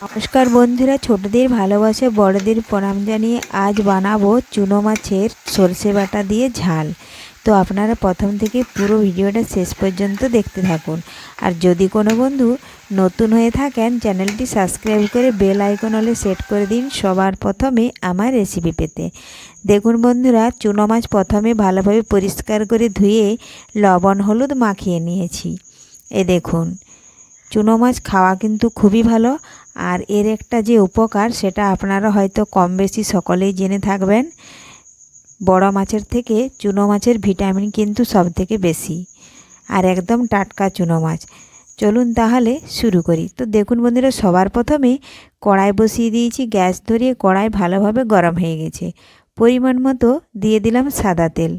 নমস্কার বন্ধুরা, ছোটদের ভালোবাসে, বড়দের প্রণাম জানিয়ে আজ বানাবো চুনো মাছের সর্ষে বাটা দিয়ে ঝাল। তো আপনারা প্রথম থেকে পুরো ভিডিওটা শেষ পর্যন্ত দেখতে থাকুন। আর যদি কোনো বন্ধু নতুন হয়ে থাকেন, চ্যানেলটি সাবস্ক্রাইব করে বেল আইকন হলে সেট করে দিন সবার প্রথমে আমার রেসিপি পেতে। দেখুন বন্ধুরা, চুনো মাছ প্রথমে ভালোভাবে পরিষ্কার করে ধুয়ে লবণ, হলুদ মাখিয়ে নিয়েছি। এ দেখুন চুনো মাছ খাওয়া কিন্তু খুবই ভালো। আর এর একটা যে উপকার, সেটা আপনারা হয়তো কম বেশি সকলেই জেনে থাকবেন, বড় মাছের থেকে চুনো মাছের ভিটামিন কিন্তু সব থেকে বেশি। আর একদম টাটকা চুনো মাছ। চলুন তাহলে শুরু করি। তো দেখুন বন্ধুরা, সবার প্রথমে কড়াই বসিয়ে দিয়েছি। গ্যাস ধরিয়ে কড়াই ভালোভাবে গরম হয়ে গেছে। পরিমাণ মতো দিয়ে দিলাম সাদা তেল।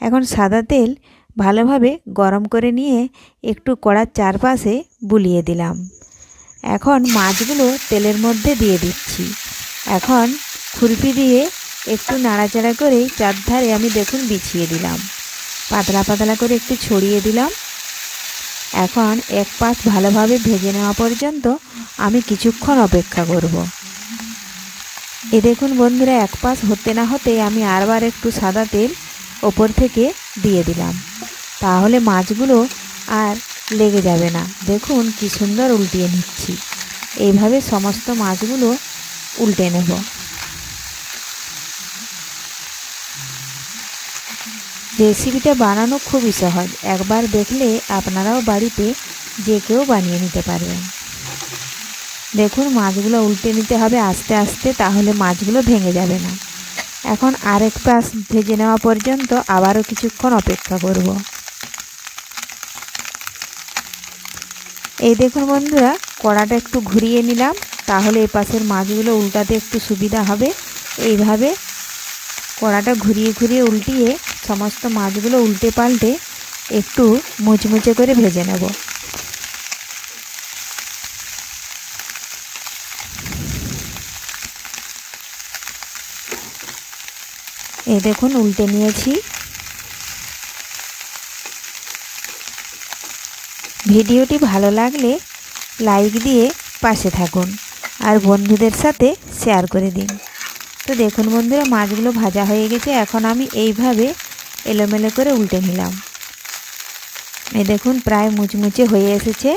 এখন সাদা তেল ভালোভাবে গরম করে নিয়ে একটু কড়ার চারপাশে বুলিয়ে দিলাম। এখন মাছগুলো তেলের মধ্যে দিয়ে দিচ্ছি। এখন খুরপি দিয়ে একটু নাড়াচাড়া করে চারধারে আমি দেখুন বিছিয়ে দিলাম। পাতলা পাতলা করে একটু ছড়িয়ে দিলাম। এখন এক পাশ ভালোভাবে ভেজে নেওয়া পর্যন্ত আমি কিছুক্ষণ অপেক্ষা করব। এ দেখুন বন্ধুরা, এক পাশ হতে না হতে আমি আরবার একটু সাদা তেল ওপর থেকে দিয়ে দিলাম। তাহলে মাছগুলো আর লেগে যাবে না। দেখুন কি সুন্দর উল্টিয়ে নিচ্ছি। এইভাবে সমস্ত মাছগুলো উল্টে নেব। রেসিপিটা বানানো খুবই সহজ। একবার দেখলে আপনারাও বাড়িতে যে কেউ বানিয়ে নিতে পারবেন। দেখুন মাছগুলো উল্টে নিতে হবে আস্তে আস্তে, তাহলে মাছগুলো ভেঙে যাবে না। এখন আরেক পাশ ভেজে নেওয়া পর্যন্ত আবারও কিছুক্ষণ অপেক্ষা করব। এই দেখুন বন্ধুরা, কড়াটা একটু ঘুরিয়ে নিলাম, তাহলে এই পাশের মাছগুলো উল্টাতে একটু সুবিধা হবে। এইভাবে কড়াটা ঘুরিয়ে ঘুরিয়ে উল্টিয়ে সমস্ত মাছগুলো উল্টে পাল্টে একটু মুচমুচে করে ভেজে নেব। এই দেখুন, উল্টে নিয়েছি। ভিডিওটি ভালো লাগলে লাইক দিয়ে পাশে থাকুন আর বন্ধুদের সাথে শেয়ার করে দিন। তো দেখুন বন্ধুরা, মাছগুলো ভাজা হয়ে গেছে। এখন আমি এইভাবে এলোমেলো করে উল্টে নিলাম। এই দেখুন, প্রায় মুচমুচে হয়ে এসেছে।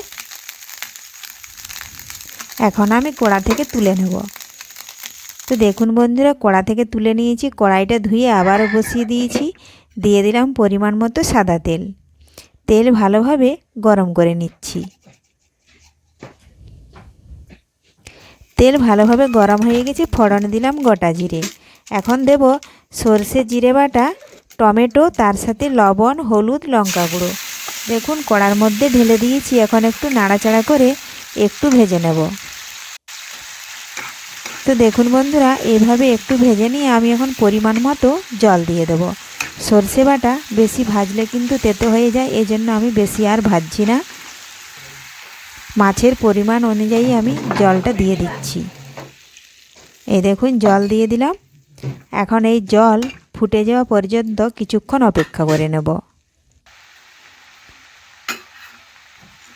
এখন আমি কড়া থেকে তুলে নেব। তো দেখুন বন্ধুরা, কড়া থেকে তুলে নিয়েছি। কড়াইটা ধুয়ে আবারও বসিয়ে দিয়েছি। দিয়ে দিলাম পরিমাণ মতো সাদা তেল। তেল ভালোভাবে গরম করে নিচ্ছি। তেল ভালোভাবে গরম হয়ে গেছে, ফোড়ন দিলাম গোটা জিরে। এখন দেব সর্ষে জিরে বাটা, টমেটো, তার সাথে লবণ, হলুদ, লঙ্কা গুঁড়ো। দেখুন, কড়ার মধ্যে ঢেলে দিয়েছি, এখন একটু নাড়াচাড়া করে একটু ভেজে নেব। তো দেখুন বন্ধুরা, এভাবে একটু ভেজে নিয়ে আমি এখন পরিমাণ মতো জল দিয়ে দেবো। সর্ষে বাটা বেশি ভাজলে কিন্তু তেতো হয়ে যায় এই জন্য আমি বেশি আর ভাজছি না। মাছের পরিমাণ অনুযায়ী আমি জলটা দিয়ে দিচ্ছি। এই দেখুন, জল দিয়ে দিলাম। এখন এই জল ফুটে যাওয়া পর্যন্ত কিছুক্ষণ অপেক্ষা করে নেব।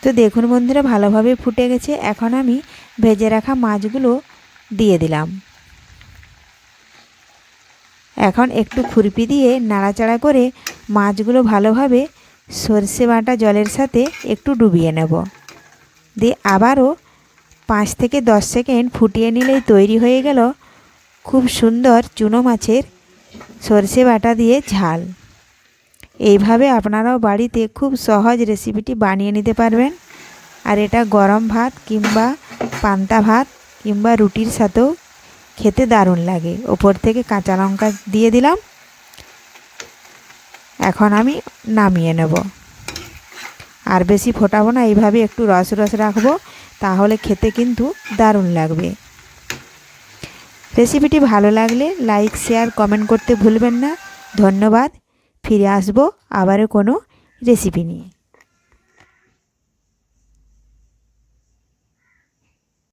তো দেখুন বন্ধুরা, ভালোভাবে ফুটে গেছে। এখন আমি ভেজে রাখা মাছগুলো দিয়ে দিলাম। এখন একটু খুরপি দিয়ে নাড়াচাড়া করে মাছগুলো ভালোভাবে সর্ষে বাটা জলের সাথে একটু ডুবিয়ে নেব। দিয়ে আবারও পাঁচ থেকে দশ সেকেন্ড ফুটিয়ে নিলেই তৈরি হয়ে গেল খুব সুন্দর চুনো মাছের সর্ষে বাটা দিয়ে ঝাল। এইভাবে আপনারাও বাড়িতে খুব সহজ রেসিপিটি বানিয়ে নিতে পারবেন। আর এটা গরম ভাত কিংবা পান্তা ভাত কিংবা রুটির সাথেও খেতে দারুণ লাগে। ওপর থেকে কাঁচা লঙ্কা দিয়ে দিলাম। এখন আমি নামিয়ে নেব। আর বেশি ফোটাবো না, এইভাবে একটু রস রস রাখব, তাহলে খেতে কিন্তু দারুণ লাগবে। রেসিপিটি ভালো লাগলে লাইক, শেয়ার, কমেন্ট করতে ভুলবেন না। ধন্যবাদ। ফিরে আসব আবারও কোনো রেসিপি নিয়ে।